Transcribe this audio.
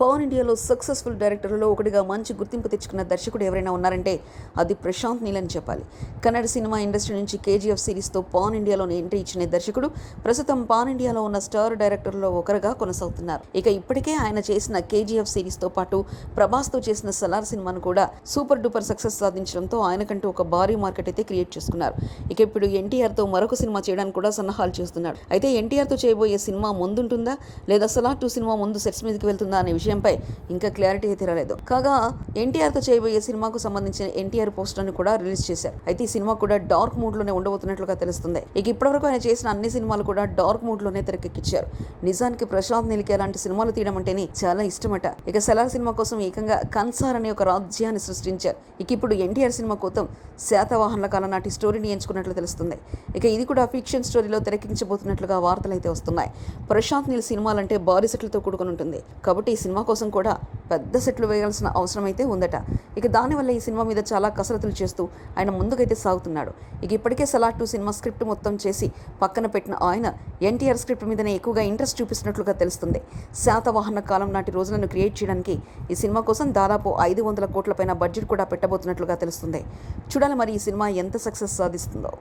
పవన్ ఇండియాలో సక్సెస్ఫుల్ డైరెక్టర్లలో ఒకటిగా మంచి గుర్తింపు తెచ్చుకున్న దర్శకుడు ఎవరైనా ఉన్నారంటే అది ప్రశాంత్ నీల్ అని చెప్పాలి. కన్నడ సినిమా ఇండస్ట్రీ నుంచి కేజీఎఫ్ సిరీస్తో పాన్ ఇండియాలోని ఎంట్రీ ఇచ్చిన దర్శకుడు ప్రస్తుతం పాన్ ఇండియాలో ఉన్న స్టార్ డైరెక్టర్లో ఒకరుగా కొనసాగుతున్నారు. ఇక ఇప్పటికే ఆయన చేసిన కేజీఎఫ్ సిరీస్తో పాటు ప్రభాస్తో చేసిన సలార్ సినిమాను కూడా సూపర్ డూపర్ సక్సెస్ సాధించడంతో ఆయనకంటూ ఒక భారీ మార్కెట్ అయితే క్రియేట్ చేసుకున్నారు. ఇక ఇప్పుడు ఎన్టీఆర్తో మరొక సినిమా చేయడానికి కూడా సన్నాహాలు చేస్తున్నాడు. అయితే ఎన్టీఆర్తో చేయబోయే సినిమా ముందుంటుందా? లేదా సలార్ టూ సినిమా ముందు సెట్స్ మీదకి వెళ్తుందా అనే విషయం విషయంపై ఇంకా క్లారిటీ అయితే రాలేదు. కాగా ఎన్టీఆర్తో చేయబోయే సినిమాకు సంబంధించిన ఎన్టీఆర్ పోస్టర్ని కూడా రిలీజ్ చేశారు. అయితే ఈ సినిమా కూడా డార్క్ మూడ్లోనే ఉండబోతున్నట్లుగా తెలుస్తుంది. ఇక ఇప్పటివరకు ఆయన చేసిన అన్ని సినిమాలు కూడా డార్క్ మూడ్లోనే తెరకెక్కించారు. నిజానికి ప్రశాంత్ నీలికి అలాంటి సినిమాలు తీయడం అంటేనే చాలా ఇష్టమట. ఇక సెలార్ సినిమా కోసం ఏకంగా కన్సార్ అనే ఒక రాజ్యాన్ని సృష్టించారు. ఇక ఇప్పుడు ఎన్టీఆర్ సినిమా కోసం శాతవాహనల కాలం నాటి స్టోరీని ఎంచుకున్నట్లు తెలుస్తుంది. ఇక ఇది కూడా ఫిక్షన్ స్టోరీలో తెరకించబోతున్నట్లుగా వార్తలు అయితే వస్తున్నాయి. ప్రశాంత్ నీల్ సినిమాలంటే బారిసెట్లతో కూడుకుని కూడుకొని ఉంటుంది. కాబట్టి ఈ సినిమా కోసం కూడా పెద్ద సెట్లు వేయాల్సిన అవసరం అయితే ఉందట. ఇక దానివల్ల ఈ సినిమా మీద చాలా కసరత్తులు చేస్తూ ఆయన ముందుకైతే సాగుతున్నాడు. ఇక ఇప్పటికే సలార్ టూ సినిమా స్క్రిప్ట్ మొత్తం చేసి పక్కన పెట్టిన ఆయన ఎన్టీఆర్ స్క్రిప్ట్ మీదనే ఎక్కువగా ఇంట్రెస్ట్ చూపిస్తున్నట్లుగా తెలుస్తుంది. శాతవాహన కాలం నాటి రోజులను క్రియేట్ చేయడానికి ఈ సినిమా కోసం దాదాపు ఐదు వందల కోట్ల పైన బడ్జెట్ కూడా పెట్టబోతున్నట్లుగా తెలుస్తుంది. చూడాలి మరి ఈ సినిమా ఎంత సక్సెస్ సాధిస్తుందో.